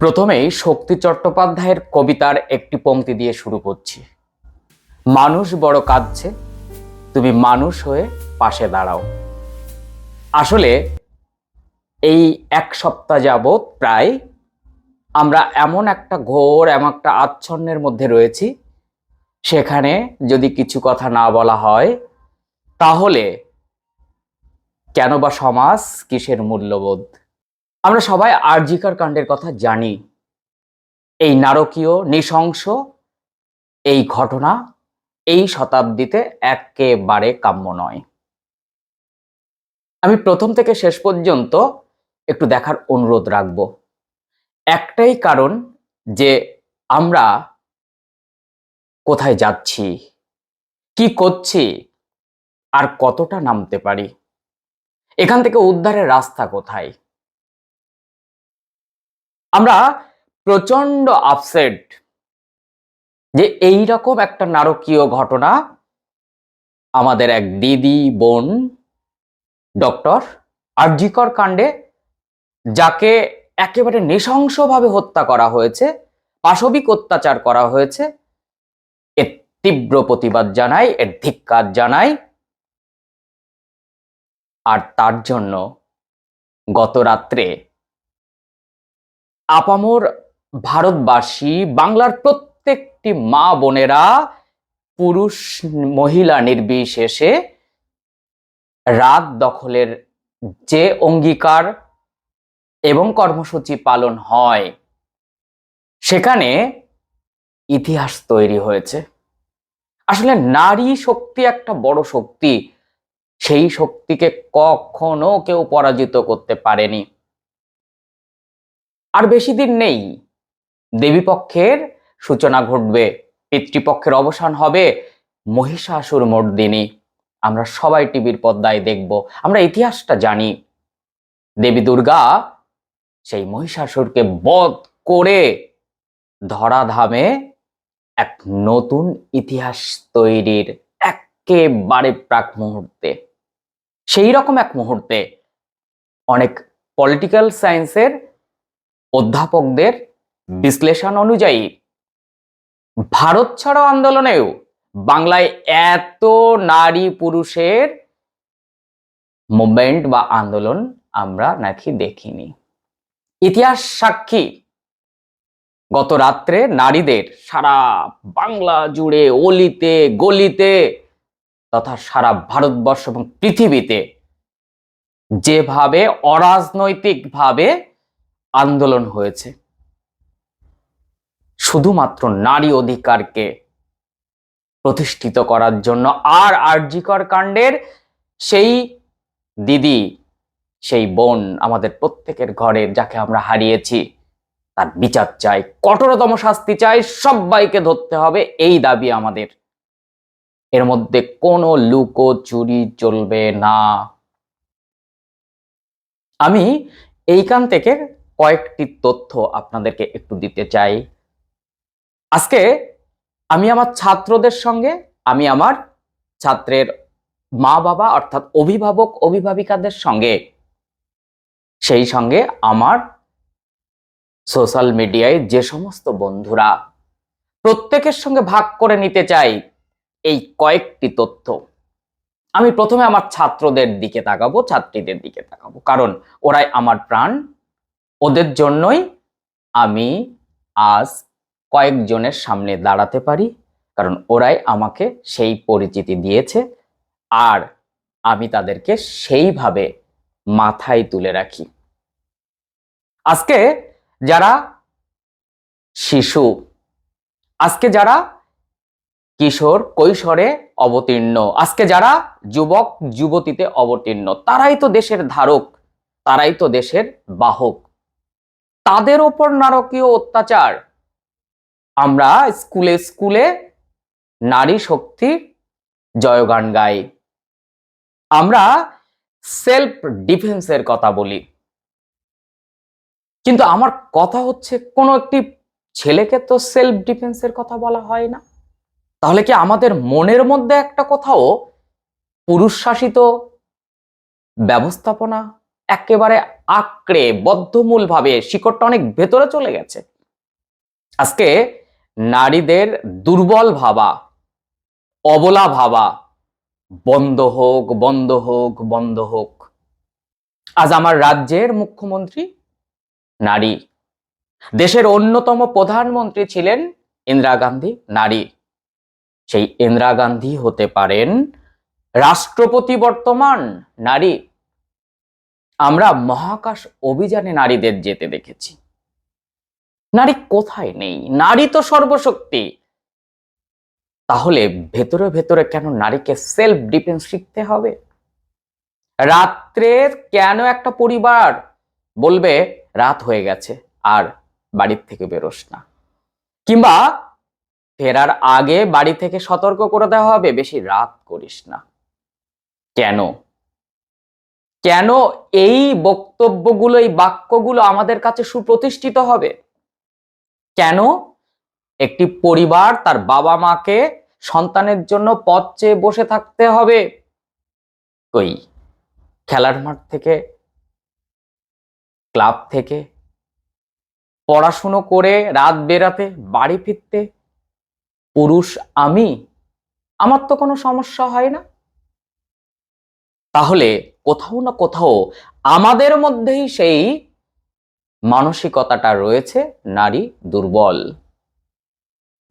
প্রথমেই শক্তি চট্টোপাধ্যায়ের কবিতার একটি পংক্তি দিয়ে শুরু করছি। মানুষ বড় কাঁদছে, তুমি মানুষ হয়ে পাশে দাঁড়াও। আসলে এই এক সপ্তাহ যাবৎ প্রায় আমরা এমন একটা ঘোর, এমন একটা আচ্ছন্নের মধ্যে রয়েছি, সেখানে যদি কিছু কথা না বলা হয়, তাহলে কেন বা সমাজ কিসের মূল্যবোধ? আমরা সবাই আরজিকার কাণ্ডের কথা জানি। এই নারকীয় নৃশংস এই ঘটনা এই শতাব্দীতে একেবারে কাম্য নয়। আমি প্রথম থেকে শেষ পর্যন্ত একটু দেখার অনুরোধ রাখব। একটাই কারণ যে আমরা কোথায় যাচ্ছি, কি করছি, আর কতটা নামতে পারি। এখান থেকে উদ্ধারের রাস্তা কোথায়? আমরা প্রচণ্ড আপসেট যে এই রকম একটা নারকীয় ঘটনা আমাদের এক দিদি, বোন ডক্টর আরজিকর কাণ্ডে, যাকে একেবারে নৃশংসভাবে হত্যা করা হয়েছে, পাশবিক অত্যাচার করা হয়েছে, এর তীব্র প্রতিবাদ জানাই এর ধিক্কার জানাই আর তার জন্য গত রাত্রে আপামোর ভারতবাসী, বাংলার প্রত্যেকটি মা বোনেরা, পুরুষ, মহিলা নির্বিশেষে রাত দখলের যে অঙ্গীকার এবং কর্মসূচি পালন হয়, সেখানে ইতিহাস তৈরি হয়েছে। আসলে নারী শক্তি একটা বড় শক্তি, সেই শক্তিকে কখনো কেউ পরাজিত করতে পারেনি। আর বেশি দিন নেই। দেবীপক্ষের সূচনা ঘটবে, পিতৃপক্ষের অবসান হবে, মহিষাসুর মর্দিনী আমরা সবাই টিভির পর্দায় দেখব, আমরা ইতিহাসটা জানি। দেবী দুর্গা সেই মহিষাসুরকে বধ করে ধরাধামে এক নতুন ইতিহাস তৈরির একেবারে প্রাক মুহূর্তে। সেই রকম এক মুহূর্তে অনেক পলিটিক্যাল সায়েন্সের অধ্যাপকদের বিশ্লেষণ অনুযায়ী ভারত ছাড়ো আন্দোলনেও বাংলায় এত নারী পুরুষের মুভমেন্ট বা আন্দোলন আমরা নাকি দেখিনি। ইতিহাস সাক্ষী গত রাত্রে নারীদের সারা বাংলা জুড়ে অলিতে গলিতে তথা সারা ভারতবর্ষ এবং পৃথিবীতে যেভাবে অরাজনৈতিকভাবে আন্দোলন হয়েছে। শুধুমাত্র নারী অধিকারকে প্রতিষ্ঠিত করার জন্য আর আরজিকর কাণ্ডের সেই দিদি, সেই বোন আমাদের প্রত্যেকের ঘরের যাকে আমরা হারিয়েছি, তার বিচার চাই, কঠোরতম শাস্তি চাই, সবাইকে ধরতে হবে, এই দাবি আমাদের। এর মধ্যে কোনো লুকো চুরি চলবে না। আমি এইখান থেকে কয়েকটি তথ্য আপনাদেরকে একটু দিতে চাই। আজকে আমি আমার ছাত্রদের সঙ্গে, আমি আমার ছাত্রের মা বাবা অর্থাৎ অভিভাবক, অভিভাবিকাদের সঙ্গে, সেই সঙ্গে আমার সোশ্যাল মিডিয়ায় যে সমস্ত বন্ধুরা প্রত্যেকের সঙ্গে ভাগ করে নিতে চাই এই কয়েকটি তথ্য। আমি প্রথমে আমার ছাত্রদের দিকে তাকাবো, ছাত্রীদের দিকে তাকাবো। কারণ ওরাই আমার প্রাণ ওদের জন্যই আমি আজ কয়েকজনের সামনে দাঁড়াতে পারি, কারণ ওরাই আমাকে সেই পরিচিতি দিয়েছে আর আমি তাদেরকে সেইভাবে মাথায় তুলে রাখি। আজকে যারা শিশু, আজকে যারা কিশোর, কৈশোরে অবতীর্ণ, আজকে যারা যুবক, যুবতীতে অবতীর্ণ, তারাই তো দেশের ধারক, তারাই তো দেশের বাহক। তাদের ওপর নারকীয় অত্যাচার। আমরা স্কুলে স্কুলে নারী শক্তির জয়গান গাই। আমরা সেলফ ডিফেন্সের কথা বলি। কিন্তু আমার কথা হচ্ছে, কোনো একটি ছেলেকে তো সেলফ ডিফেন্সের কথা বলা হয় না। তাহলে কি আমাদের মনের মধ্যে একটা কোথাও পুরুষ শাসিত ব্যবস্থাপনা একেবারে আঁকড়ে বদ্ধমূল ভাবে শিকড়টা অনেক ভেতরে চলে গেছে। আজকে নারীদের দুর্বল ভাবা, অবলা ভাবা, বন্ধ হোক বন্ধ হোক বন্ধ হোক। আজ আমার রাজ্যের মুখ্যমন্ত্রী নারী। দেশের অন্যতম প্রধানমন্ত্রী ছিলেন ইন্দিরা গান্ধী নারী। সেই ইন্দিরা গান্ধী হতে পারেন রাষ্ট্রপতি বর্তমান নারী। আমরা মহাকাশ অভিযানে নারীদের যেতে দেখেছি। নারী কোথায় নেই? নারী তো সর্বশক্তি। তাহলে ভেতরে ভেতরে কেন নারীকে সেলফ ডিফেন্স শিখতে হবে? রাত্রে কেন একটা পরিবার বলবে, রাত হয়ে গেছে, আর বাড়ির থেকে বেরোস না। কিংবা ফেরার আগে বাড়ি থেকে সতর্ক করে দেওয়া হবে, বেশি রাত করিস না। কেন? কেন এই বক্তব্যগুলো, এই বাক্যগুলো আমাদের কাছে সুপ্রতিষ্ঠিত হবে? কেন একটি পরিবার তার বাবা মাকে সন্তানের জন্য পথ চেয়ে বসে থাকতে হবে? কই? খেলার মাঠ থেকে? ক্লাব থেকে? পড়াশুনো করে রাত বেরাতে, বাড়ি ফিরতে? পুরুষ আমি? আমার তো কোনো সমস্যা হয় না। তাহলে কোথাও না কোথাও আমাদের মধ্যেই সেই মানসিকতাটা রয়েছে, নারী দুর্বল।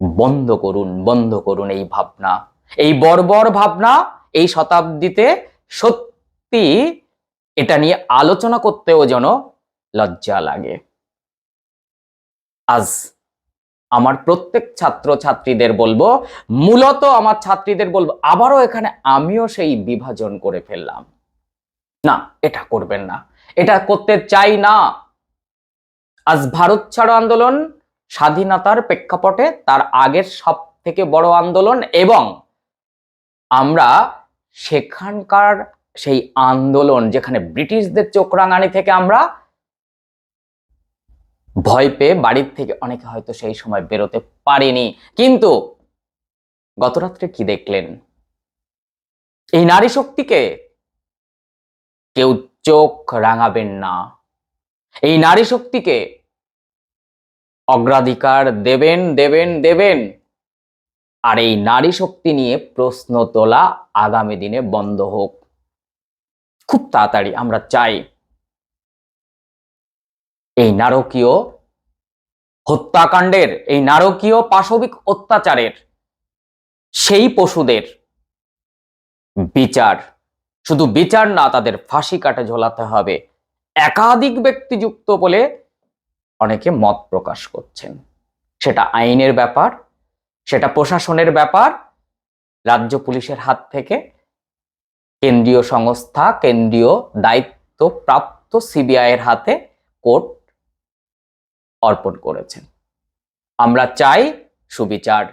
বন্ধ করুন বন্ধ করুন এই ভাবনা। এই বর্বর ভাবনা এই শতাব্দীতে সত্যি এটা নিয়ে আলোচনা করতেও যেন লজ্জা লাগে। আজ আমার প্রত্যেক ছাত্র ছাত্রীদের বলব, মূলত আমার ছাত্রীদের বলব, আবারও এখানে আমিও সেই বিভাজন করে ফেললাম। না, এটা করবেন না। এটা করতে চাই না। আজ ভারত ছাড়ো আন্দোলন, স্বাধীনতার প্রেক্ষাপটে তার আগের সব থেকে বড় আন্দোলন এবং আমরা সেখানকার সেই আন্দোলন যেখানে ব্রিটিশদের চোখ রাঙানি থেকে আমরা ভয় পেয়ে বাড়ির থেকে অনেকে হয়তো সেই সময় বেরোতে পারেনি। কিন্তু গতরাত্রে কি দেখলেন? এই নারী শক্তিকে কেউ চোখ রাঙাবেন না। এই নারী শক্তিকে অগ্রাধিকার দেবেন দেবেন দেবেন। আর এই নারী শক্তি নিয়ে প্রশ্ন তোলা আগামী দিনে বন্ধ হোক। খুব তাড়াতাড়ি আমরা চাই এই নারকীয় হত্যাকাণ্ডের, এই নারকীয় পাশবিক অত্যাচারের, সেই পশুদের বিচার। শুধু বিচার না, তাদের ফাঁসি কাটে ঝোলাতে হবে। একাধিক ব্যক্তি যুক্ত বলে অনেকে মত প্রকাশ করছেন। সেটা আইনের ব্যাপার, সেটা প্রশাসনের ব্যাপার, রাজ্য পুলিশের হাত থেকে, কেন্দ্রীয় সংস্থা, কেন্দ্রীয় দায়িত্ব প্রাপ্ত সিবিআই হাতে কোর্ট অর্পণ করেছেন। আমরা চাই সুবিচার।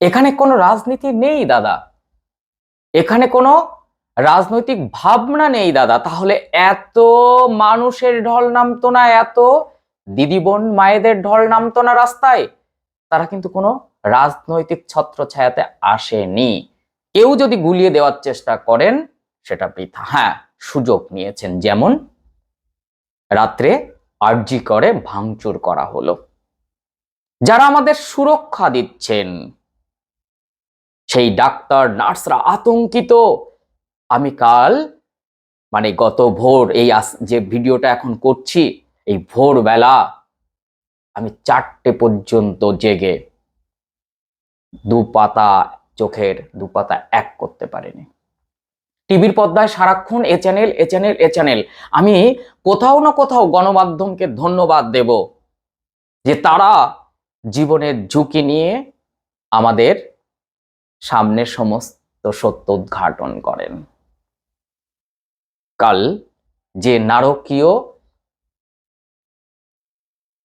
এখানে কোনো রাজনীতি নেই, দাদা। এখানে কোনো রাজনৈতিক ভাবনা নেই, দাদা। তাহলে এত মানুষের ঢল নামতো না, এত দিদি বোন মায়েদের ঢল নামতো না রাস্তায়? তারা কিন্তু কোনো রাজনৈতিক ছত্র ছায়াতে আসেনি। কেউ যদি গুলিয়ে দেওয়ার চেষ্টা করেন, সেটা বৃথা। হ্যাঁ সুযোগ নিয়েছেন। যেমন রাত্রে আর্জি করে ভাঙচুর করা হলো। যারা আমাদের সুরক্ষা দিচ্ছেন, সেই ডাক্তার, নার্সরা আতঙ্কিত। আমি কাল মানে গত ভোর এই যে ভিডিওটা এখন করছি, এই ভোরবেলা আমি চারটে পর্যন্ত জেগে দু পাতা চোখের দু পাতা এক করতে পারিনি। টিভির পর্দায় সারাক্ষণ এ চ্যানেল এ চ্যানেল এ চ্যানেল। আমি কোথাও না কোথাও গণমাধ্যমকে ধন্যবাদ দেব যে তারা জীবনের ঝুঁকি নিয়ে আমাদের সামনে সমস্ত সত্য উদ্ঘাটন করেন। কাল যে নারকীয়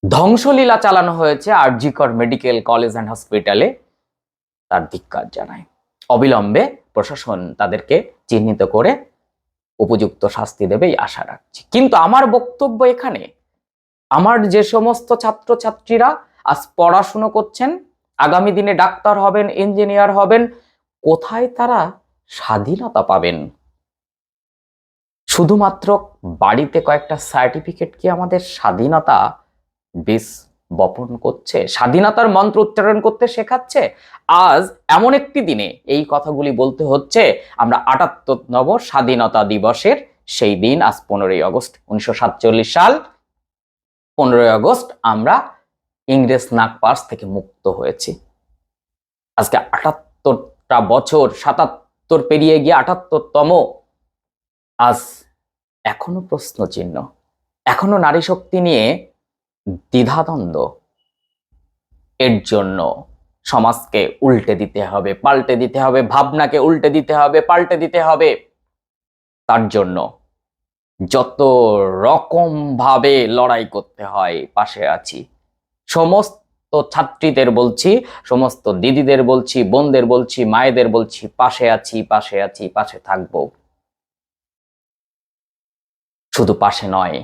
ধ্বংসলীলা চালানো হয়েছে আরজিকর মেডিকেল কলেজ অ্যান্ড হসপিটালে, তার ধিক্কার জানায় অবিলম্বে প্রশাসন তাদেরকে চিহ্নিত করে উপযুক্ত শাস্তি দেবে এই আশা রাখছি। কিন্তু আমার বক্তব্য এখানে, আমার যে সমস্ত ছাত্রছাত্রীরা আজ পড়াশুনো করছেন, আগামী দিনে ডাক্তার হবেন, ইঞ্জিনিয়ার হবেন, কোথায় তারা স্বাধীনতা পাবেন? শুধুমাত্র বাড়িতে কয়েকটা সার্টিফিকেট কি আমাদের স্বাধীনতা? বীজ বপন করছে, স্বাধীনতার মন্ত্র উচ্চারণ করতে শেখাচ্ছে। আজ এমন একটি দিনে এই কথাগুলি বলতে হচ্ছে, আমরা আটাত্তর নব স্বাধীনতা দিবসের সেই দিন, আজ পনেরোই আগস্ট, উনিশশো সাতচল্লিশ সাল। পনেরোই আগস্ট আমরা ইংরেজ নাগপাস থেকে মুক্ত হয়েছি। আজকে আটাত্তরটা বছর, সাতাত্তর পেরিয়ে গিয়ে আটাত্তরতম। আজ এখনও প্রশ্ন চিহ্ন এখনও নারী শক্তি নিয়ে দ্বিধাদ্বন্দ্ব। এর জন্য সমাজকে উল্টে দিতে হবে, পাল্টে দিতে হবে, ভাবনাকে উল্টে দিতে হবে, পাল্টে দিতে হবে। তার জন্য যত রকম ভাবে লড়াই করতে হয়, পাশে আছি। সমস্ত ছাত্রীদের বলছি, সমস্ত দিদিদের বলছি, বোনদের বলছি, মায়েদের বলছি, পাশে আছি পাশে আছি, পাশে থাকব। শুধু পাশে নয়,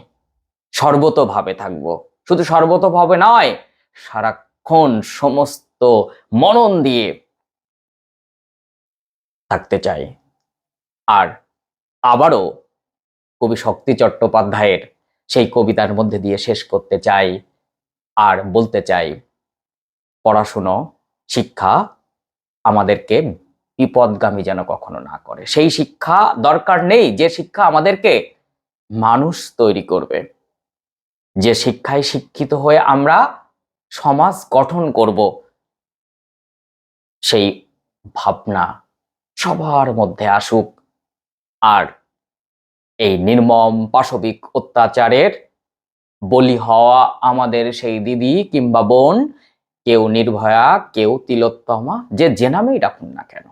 সর্বতভাবে থাকব। শুধু সর্বতভাবে নয়, সারাক্ষণ সমস্ত মনন দিয়ে থাকতে চাই। আর আবারও কবি শক্তি চট্টোপাধ্যায়ের সেই কবিতার মধ্যে দিয়ে শেষ করতে চাই আর বলতে চাই, পড়াশুনো, শিক্ষা আমাদেরকে বিপদগামী যেন কখনো না করে। সেই শিক্ষা দরকার নেই, যে শিক্ষা আমাদেরকে মানুষ তৈরি করবে। যে শিক্ষায় শিক্ষিত হয়ে আমরা সমাজ গঠন করব, সেই ভাবনা সবার মধ্যে আসুক। আর এই নির্মম পাশবিক অত্যাচারের বলি হওয়া আমাদের সেই দিদি কিংবা বোন, কেউ নির্ভয়া, কেউ তিলোত্তমা, যে যে নামেই ডাকুন না কেন।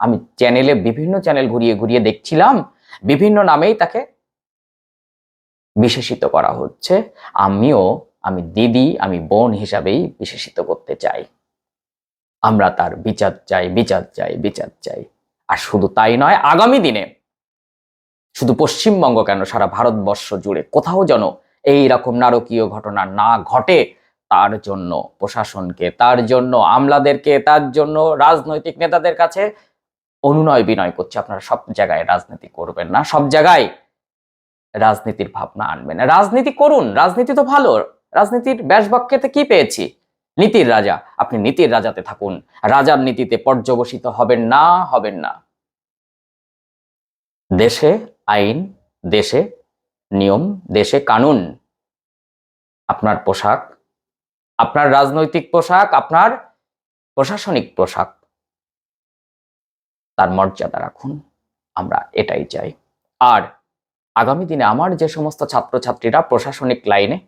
আমি চ্যানেলে বিভিন্ন চ্যানেল ঘুরিয়ে ঘুরিয়ে দেখছিলাম, বিভিন্ন নামেই তাকে বিশেষিত করা হচ্ছে। আমিও, আমি দিদি, আমি বোন হিসাবেই বিশেষিত করতে চাই। আমরা তার বিচার চাই বিচার চাই বিচার চাই। আর শুধু তাই নয়, আগামী দিনে শুধু পশ্চিমবঙ্গ কেন, সারা ভারতবর্ষ জুড়ে কোথাও যেন এই রকম নারকীয় ঘটনা না ঘটে, তার জন্য প্রশাসনকে, তার জন্য আমলাদেরকে, তার জন্য রাজনৈতিক নেতাদের কাছে অনুনয় বিনয় করছে। আপনারা সব জায়গায় রাজনীতি করবেন না। সব জায়গায় রাজনীতির ভাবনা আনবেন রাজনীতি করুন, রাজনীতি তো ভালো। রাজনীতির ব্যাসবাক্যেতে কি পেয়েছি? নীতির রাজা, আপনি নীতির রাজাতে থাকুন। রাজার নীতিতে পর্যবসিত হবেন না হবেন না। দেশে আইন, দেশে নিয়ম, দেশে কানুন। আপনার পোশাক, আপনার রাজনৈতিক পোশাক, আপনার প্রশাসনিক পোশাক। তার মর্যাদা রাখুন। আমরা এটাই চাই। আর আগামী দিনে আমার যে সমস্ত ছাত্রছাত্রীরা প্রশাসনিক লাইনে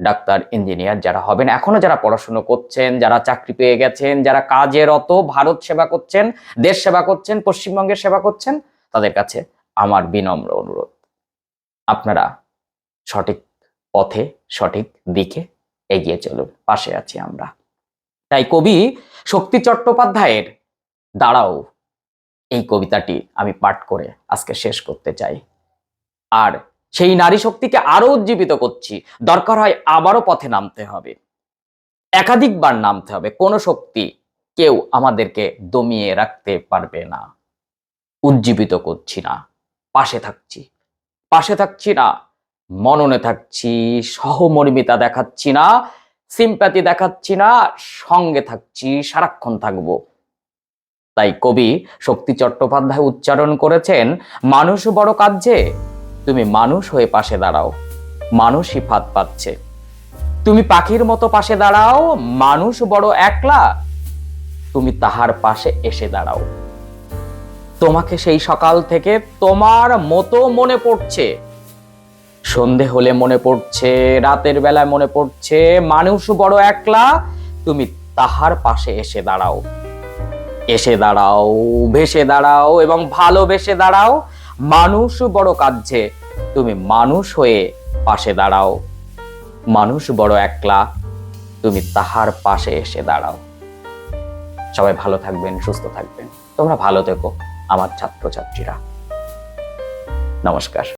ডাক্তার, ইঞ্জিনিয়ার যারা হবেন, এখনও যারা পড়াশুনো করছেন, যারা চাকরি পেয়ে গেছেন, যারা কাজেরত ভারত সেবা করছেন, দেশ সেবা করছেন, পশ্চিমবঙ্গের সেবা করছেন, তাদের কাছে আমার বিনম্র অনুরোধ। আপনারা সঠিক পথে, সঠিক দিকে এগিয়ে চলুন, পাশে আছি আমরা। তাই কবি শক্তি চট্টোপাধ্যায়ের দ্বারাও এই কবিতাটি আমি পাঠ করে আজকে শেষ করতে চাই। আর সেই নারী শক্তিকে আরও উজ্জীবিত করছি। দরকার হয় আবারও পথে নামতে হবে। একাধিকবার নামতে হবে। কোন শক্তি কেউ আমাদেরকে দমিয়ে রাখতে পারবে না। উজ্জীবিত করছি না। পাশে থাকছি। পাশে থাকছি না। মননে থাকছি। সহমর্মিতা দেখাচ্ছি না। সিম্প্যাথি দেখাচ্ছি না। সঙ্গে থাকছি। সারাক্ষণ থাকব। তাই কবি শক্তি চট্টোপাধ্যায় উচ্চারণ করেছেন, মানুষ বড় কাজে তুমি মানুষ হয়ে পাশে দাঁড়াও। মানুষই ফাঁদ পাচ্ছে। তুমি পাখির মতো পাশে দাঁড়াও, মানুষ বড় একলা। তুমি তাহার পাশে এসে দাঁড়াও। তোমাকে সেই সকাল থেকে তোমার মতো মনে পড়ছে। সন্ধে হলে মনে পড়ছে, রাতের বেলায় মনে পড়ছে, মানুষ বড় একলা। তুমি তাহার পাশে এসে দাঁড়াও। এসে দাঁড়াও, ভেসে দাঁড়াও এবং ভালোবেসে দাঁড়াও। মানুষ বড় কাজে তুমি মানুষ হয়ে পাশে দাঁড়াও। মানুষ বড় একলা, তুমি তাহার পাশে এসে দাঁড়াও। সবাই ভালো থাকবেন, সুস্থ থাকবেন। তোমরা ভালো থেকো, আমার ছাত্রছাত্রীরা। নমস্কার।